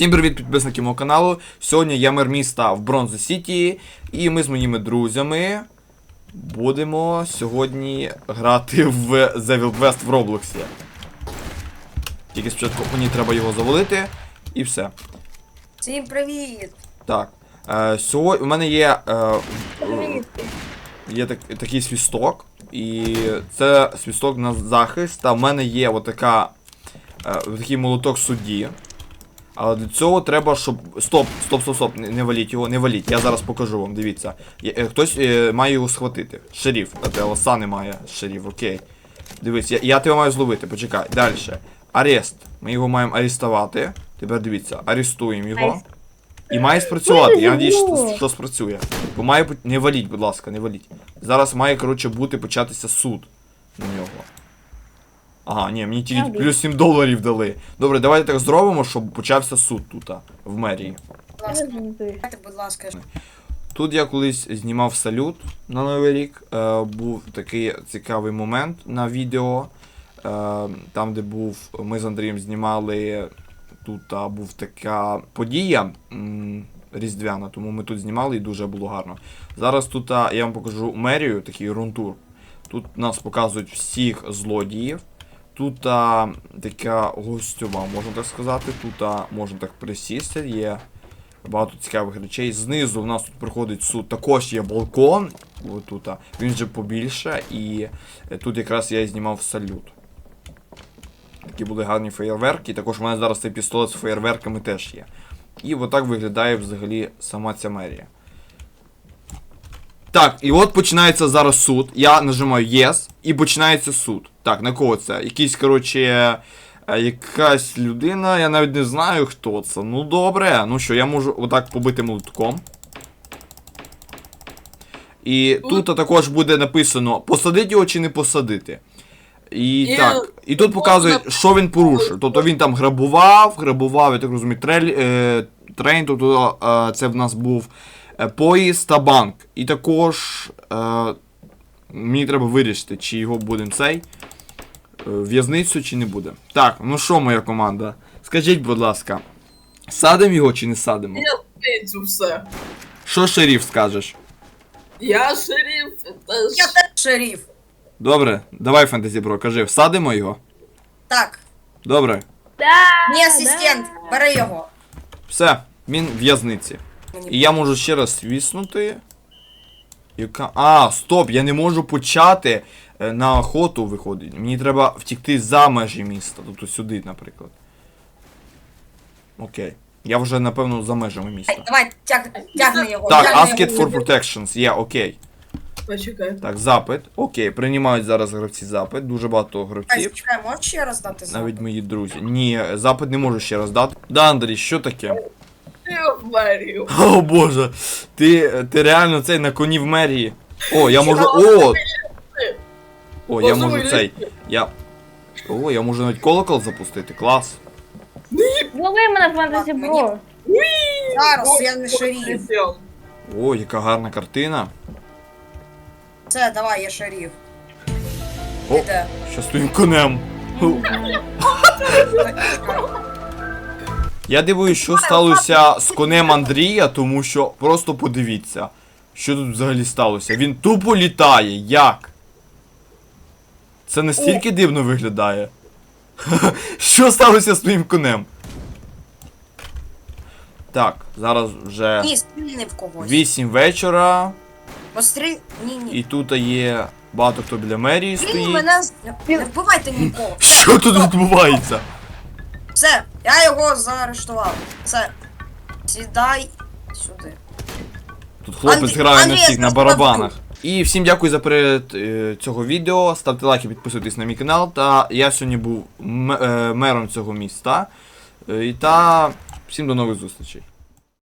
Всім привіт, підписники мого каналу. Сьогодні я мер міста в Бронзо Сіті, і ми з моїми друзями будемо сьогодні грати в The Wild West в Роблоксі. Тільки спочатку мені треба його завалити, і все. Всім привіт! Так. Е, сьогодні у мене є, е, е, є так, такий свісток, і це свісток на захист. Та в мене є отака, е, такий молоток судді. Але до цього треба, щоб. Стоп, стоп, стоп, стоп, не, валіть його, не валіть. Я зараз покажу вам, дивіться. Е, хтось е, має його схватити. Шеріф, а лоса немає. Шеріф, окей. Дивись, я, я тебе маю зловити, почекай. Далі. Арест. Ми його маємо арестувати. Тепер дивіться, арестуємо його. І має спрацювати. Я надіюсь, що, що спрацює. Бо має Не валіть, будь ласка, не валіть. Зараз має, коротше, бути початися суд на нього. Ага, ні, мені тільки Добре. плюс 7 доларів дали. Добре, давайте так зробимо, щоб почався суд тут, в мерії. Дайте, будь ласка. Тут я колись знімав салют на Новий рік. Е, був такий цікавий момент на відео. Е, там, де був, ми з Андрієм знімали. Тут а, був така подія м, різдвяна, тому ми тут знімали і дуже було гарно. Зараз тут а, я вам покажу мерію, такий рунтур. Тут нас показують всіх злодіїв. Тут а, така гостьова, можна так сказати. Тут а, можна так присісти, є багато цікавих речей. Знизу в нас тут проходить суд, також є балкон. Тут, а, він же побільше, і е, тут якраз я і знімав салют. Такі були гарні феєрверки. Також у мене зараз цей пістолет з феєрверками теж є. І отак виглядає взагалі сама ця мерія. Так, і от починається зараз суд. Я нажимаю Yes, і починається суд. Так, на кого це? Якийсь, коротше, е, якась людина, я навіть не знаю, хто це. Ну добре, ну що, я можу отак побити молотком. І тут також буде написано, посадити його чи не посадити. І І так, і тут показує, що він порушив. Тобто він там грабував, грабував, я так розумію, трель, е, трейн, тобто е, це в нас був е, поїзд та банк. І також е, мені треба вирішити, чи його будемо цей е, в'язницю, чи не буде. Так, ну що, моя команда? Скажіть, будь ласка, садимо його чи не садимо? Я цю все. Що шеріф скажеш? Я шериф, це Я теж шеріф. Добре, давай, Фентезі Бро, кажи, всадимо його? Так, Добре. мій асистент, бери його. Все, він в в'язниці. І я можу ще раз свіснути. Яка. А, стоп, я не можу почати е, на охоту виходить. Мені треба втікти за межі міста. Тобто сюди, наприклад. Окей. Я вже, напевно, за межами міста. Ай, Давай, тяг, тягни його. Так, тягни ask it for protections. Є, окей. Почекай. Так, запит. Окей, приймають зараз гравці запит. Дуже багато гравців. Чекай, можеш ще раз дати запит? Навіть мої друзі. Ні, запит не можу ще раз дати. Да, Андрій, що таке? Я вмерію. О боже, ти, ти реально цей на коні в мерії. О, я можу. О! О, я можу цей. Я. О, я можу навіть колокол запустити. Клас. Лови мене фантазі бро. Зараз, я не шеріф. О, яка гарна картина. Це, давай, я шеріф. О. Іде. Що з твоїм конем? Я дивуюсь, що сталося з конем Андрія, тому що просто подивіться, що тут взагалі сталося. Він тупо літає. Як? Це настільки дивно виглядає. Що сталося з твоїм конем? Так, зараз вже Ні, стрільни в когось. 8 вечора, Постріль... Ні, ні. і тут є багато хто біля мерії Ні, стоїть. мене... Не вбивайте нікого. Що тут відбувається? Все, я його заарештував. Все. Сідай сюди. Тут хлопець Андрій- грає на Андрій, всіх на барабанах. І всім дякую за перегляд е, цього відео. Ставте лайки, підписуйтесь на мій канал. Та я сьогодні був м- е, мером цього міста. Е, і та всім до нових зустрічей.